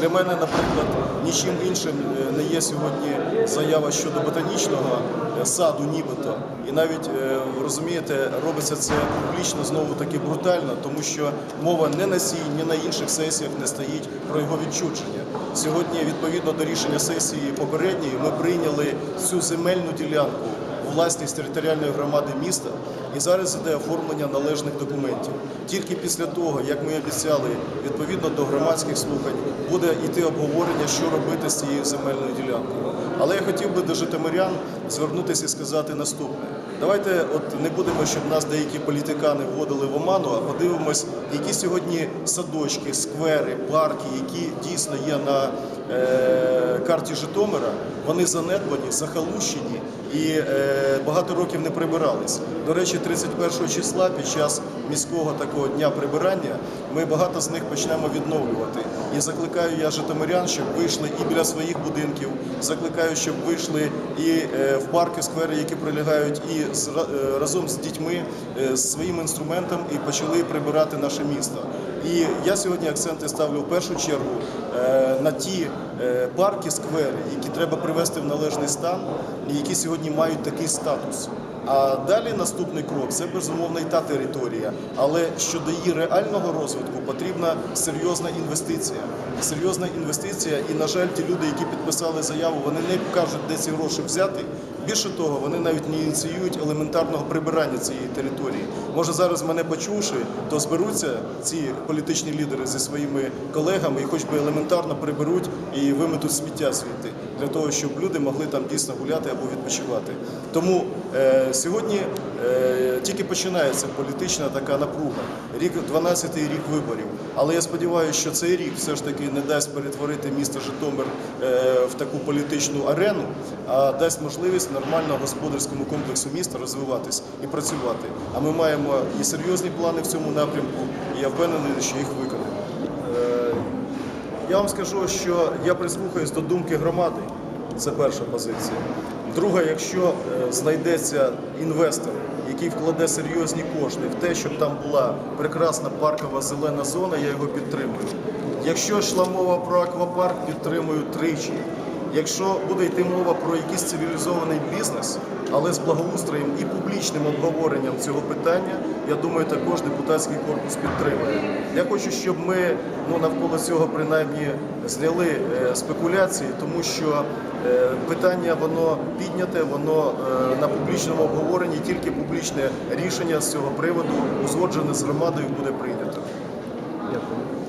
Для мене, наприклад, нічим іншим е, не є сьогодні заява щодо ботанічного е, саду, нібито. І навіть е, розумієте, робиться це публічно знову таки брутально, тому що мова не на цій, ні на інших сесіях не стоїть про його відчудження. Сьогодні, відповідно до рішення сесії попередньої, ми прийняли цю земельну ділянку власність територіальної громади міста, і зараз іде оформлення належних документів. Тільки після того, як ми обіцяли, відповідно до громадських слухань, буде йти обговорення, що робити з цією земельною ділянкою. Але я хотів би до житомирян звернутися і сказати наступне. Давайте от не будемо, щоб нас деякі політикани вводили в оману, а подивимось, які сьогодні садочки, сквери, парки, які дійсно є на карті Житомира, вони занедбані, захалущені і е, багато років не прибирались. До речі, 31 числа під час міського такого дня прибирання ми багато з них почнемо відновлювати. І закликаю я житомирян, щоб вийшли і біля своїх будинків, закликаю, щоб вийшли і е, в парки, сквери, які прилягають, і е, разом з дітьми, е, з своїм інструментом і почали прибирати наше місто. І я сьогодні акценти ставлю в першу чергу е, на ті е, парки, сквери, які треба привести в належний стан, і які сьогодні мають такий статус. А далі наступний крок це безумовно і та територія. Але щодо її реального розвитку потрібна серйозна інвестиція. Серйозна інвестиція, і на жаль, ті люди, які підписали заяву, вони не кажуть, де ці гроші взяти. Більше того, вони навіть не ініціюють елементарного прибирання цієї території. Може зараз мене почувши, то зберуться ці політичні лідери зі своїми колегами і хоч би елементарно приберуть і виметуть сміття звідти для того, щоб люди могли там дійсно гуляти або відпочивати. Тому е, сьогодні е, тільки починається політична така напруга. Рік 12-й рік виборів. Але я сподіваюся, що цей рік все ж таки не дасть перетворити місто Житомир е, в таку політичну арену, а дасть можливість нормально господарському комплексу міста розвиватись і працювати. А ми маємо і серйозні плани в цьому напрямку, і я впевнений, що їх виконаємо. Е, я вам скажу, що я прислухаюсь до думки громади. Це перша позиція. Друга, якщо е, знайдеться інвестор, який вкладе серйозні кошти в те, щоб там була прекрасна паркова зелена зона, я його підтримую. Якщо йшла мова про аквапарк, підтримую тричі. Якщо буде йти мова про якийсь цивілізований бізнес, але з благоустроєм і публічним обговоренням цього питання, я думаю, також депутатський корпус підтримує. Я хочу, щоб ми ну, навколо цього принаймні зняли е, спекуляції, тому що питання воно підняте, воно е, на публічному обговоренні, тільки публічне рішення з цього приводу узгоджене з громадою буде прийнято. Дякую.